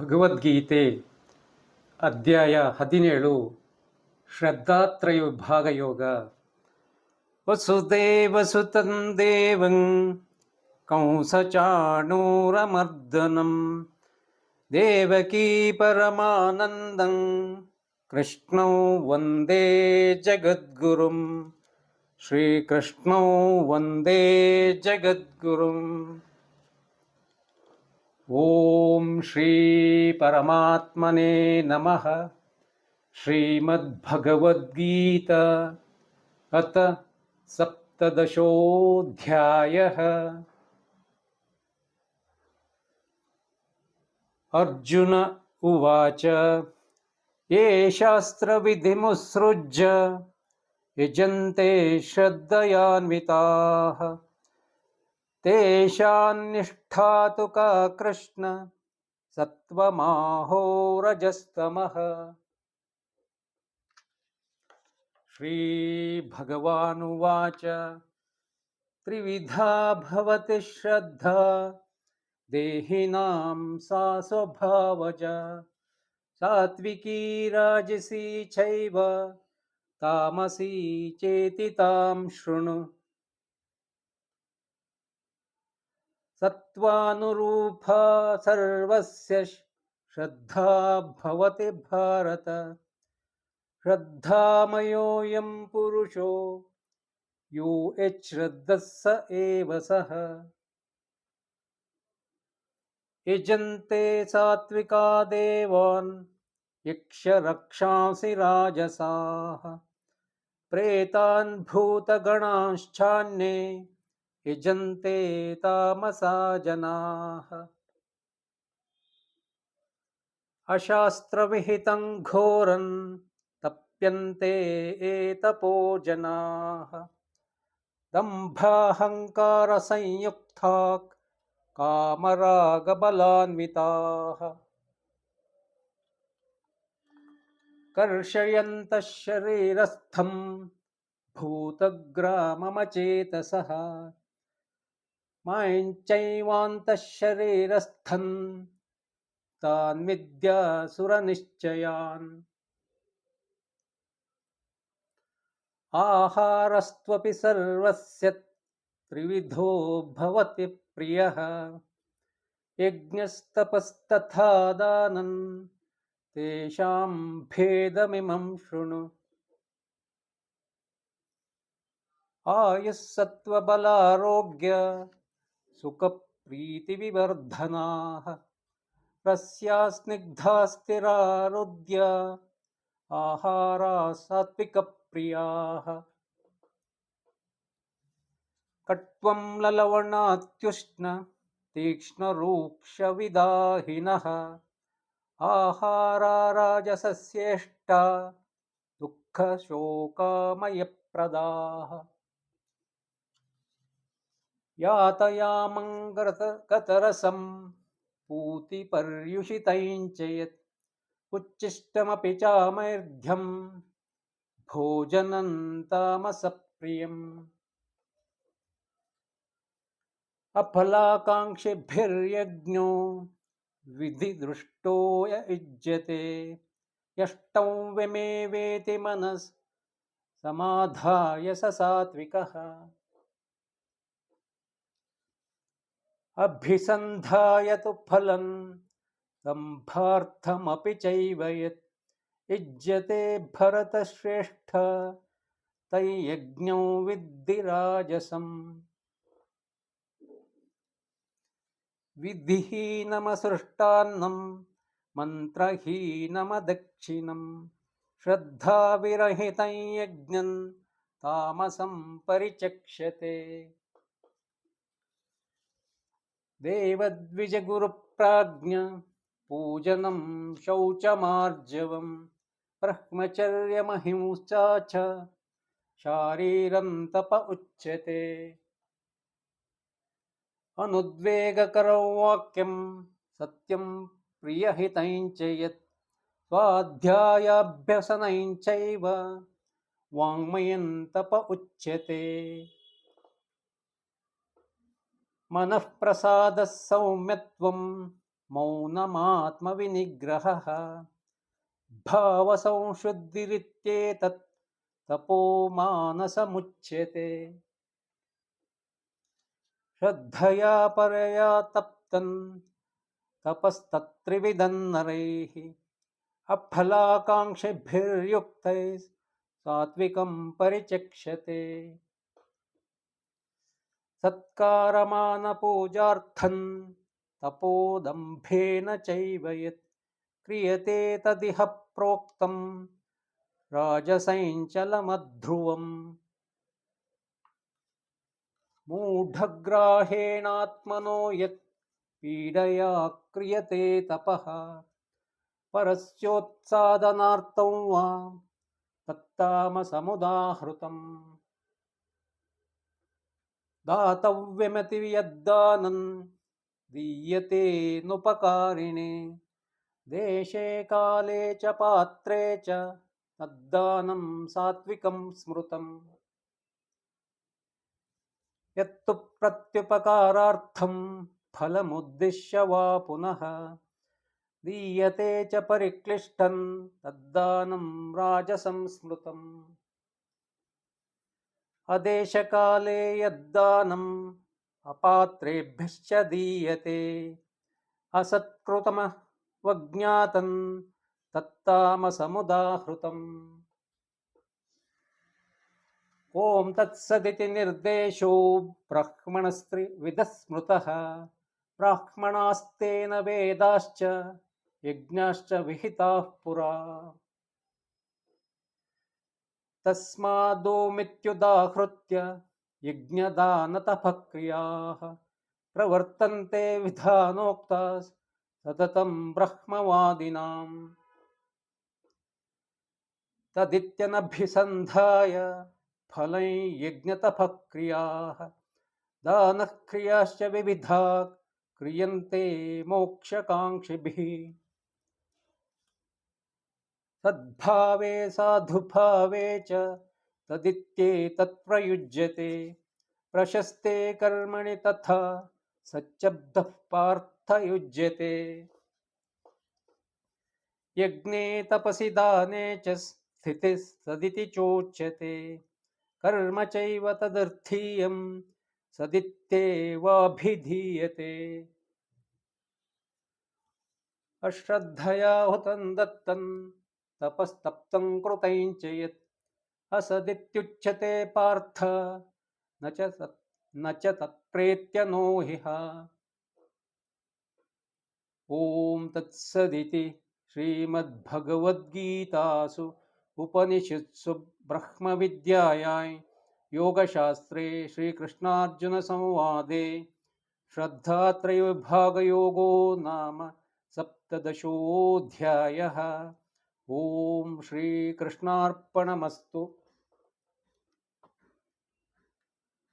ಭಗವದ್ಗೀತೆ ಅಧ್ಯಾಯ ಹದಿನೇಳು ಶ್ರದ್ಧಾತ್ರಯ ವಿಭಾಗ ಯೋಗ ವಸುದೇವಸುತಂ ದೇವಂ ಕಂಸಚಾಣೂರಮರ್ದನಂ ದೇವಕೀ ಪರಮಾನಂದಂ ಕೃಷ್ಣೌ ವಂದೇ ಜಗದ್ಗುರುಂ ಶ್ರೀಕೃಷ್ಣೌ ವಂದೇ ಜಗದ್ಗುರುಂ ॐ श्रीपरमात्मने नमः। श्रीमद्भगवद्गीता अथ सप्तदशोऽध्यायः। अर्जुन उवाच ये शास्त्रविधिमुत्सृज्य यजन्ते श्रद्धयान्विताः। तेषान्निष्ठा तु का कृष्ण सत्त्वमाहोरजस्तमः। श्रीभगवानुवाच। त्रिविधा भवति श्रद्धा, देहिनां सा स्वभावज। सात्विकी राजसी चैव, तामसी चेति तां शृणु। सत्त्वानुरूपा सर्वस्य श्रद्धा भवति भारत। श्रद्धामयोऽयं पुरुषो यो यच्छ्रद्धः स एव सः। यजन्ते सात्विका देवान् यक्षरक्षांसि राजसाः। प्रेतान् भूतगणाश्चान्ये यजन्ते तामसा जनाः। अशास्त्रविहितं घोरं तप्यन्ते एतपो जनाः। दम्भाहङ्कारसंयुक्ता कामरागबलान्विताः। कर्षयन्तः शरीरस्थं भूतग्राममचेतसः शरीरस्थन् तान् विद्यासुरनिश्चयान् आहारस्त्वपि सर्वस्य त्रिविधो भवति प्रियः। यज्ञस्तपस्तथा दानन् तेषां भेदमिमं शृणु। आयुः सत्त्वबलारोग्य सुखप्रीतिविवर्धनाः। रस्या स्निग्धा स्थिरारुद्य आहारा सात्विकप्रियाः कट्वं ललवणात्युष्ण तीक्ष्णरूक्षविदाहिनः। आहारा राजसस्येष्टा दुःखशोकामयप्रदाः यातयामं गतरसं पूतिपर्युषितं च यत् उच्छिष्टमपि चामैर्घ्यं भोजनं तामसप्रियम्। अफलाकाङ्क्षिभिर्यज्ञो विधिदृष्टो य युज्यते। यष्टौ विमे वेति मनस् समाधाय स सात्विकः अभिसन्धाय तु फलं दम्भार्थमपि चैव यत् युज्यते भरतश्रेष्ठ तैयज्ञो विद्धि राजसम् विधिहीनमसृष्टान्नं मन्त्रहीनमदक्षिणं श्रद्धाविरहितं यज्ञं तामसं परिचक्ष्यते देवद्विजगुरुप्राज्ञ पूजनं शौचमार्जवं ब्रह्मचर्यमहिंसा च शारीरं तप उच्यते अनुद्वेगकरो वाक्यं सत्यं प्रियहितं च यत् स्वाध्यायाभ्यसनं चैव वाङ्मयं तप उच्यते मनःप्रसादः सौम्यत्वं मौनमात्मविनिग्रहः। भावसंशुद्धिरित्येतत् तपो मानसमुच्यते। श्रद्धया परया तप्तन् तपस्तत्त्रिविदन्नरैः अफलाकाङ्क्षिभिर्युक्तैः सात्विकं परिचक्ष्यते सत्कारमानपूजार्थं तपोदम्भेन चैव यत् क्रियते तदिह प्रोक्तं राजसञ्चलमध्रुवम्। मूढग्राहेणात्मनो यत् पीडया क्रियते तपः परस्योत्सादनार्थं वा तत्तामसमुदाहृतम् दातव्यमति यद्दानं दीयते नुपकारिणे देशे काले च पात्रे च तद्दानं सात्विकं स्मृतम्। यत्तु प्रत्युपकारार्थं फलमुद्दिश्य वा पुनः दीयते च परिक्लिष्टं तद्दानं राजसंस्मृतम् अदेशकाले यद्दानम् अपात्रेभ्यश्च दीयते। असत्कृतमवज्ञातं तत्तामसमुदाहृतम्। ॐ तत्सदिति निर्देशो ब्राह्मणस्त्रिविधः स्मृतः ब्राह्मणास्तेन वेदाश्च यज्ञाश्च विहिताः पुरा तस्मादोमित्युदाहृत्य यज्ञदानतपक्रियाः प्रवर्तन्ते विधानोक्ताः सततं ब्रह्मवादिनाम्। तदित्यनभिसन्धाय फलै यज्ञतपक्रियाः दानक्रियाश्च विविधा क्रियन्ते मोक्षकाङ्क्षिभिः। सद्भावे साधुभावे च तदित्येतत्प्रयुज्यते प्रशस्ते कर्मणि तथा सच्चब्दः पार्थयुज्यते। यज्ञे तपसि दाने च स्थितिः सदिति चोच्यते। कर्म चैव तदर्थीयं, सदित्येवाभिधीयते। अश्रद्धया हुतं दत्तं तपस्तप्तं कृतं च यत् असदित्युच्यते पार्थ, न च न च तत्प्रेत्य नो ह्यः ॐ तत्सदिति श्रीमद्भगवद्गीतासु उपनिषत्सु ब्रह्मविद्यायां योगशास्त्रे श्रीकृष्णार्जुनसंवादे श्रद्धात्रयविभागयोगो नाम सप्तदशोऽध्यायः। ಓಂ ಶ್ರೀಕೃಷ್ಣಾರ್ಪಣಮಸ್ತು.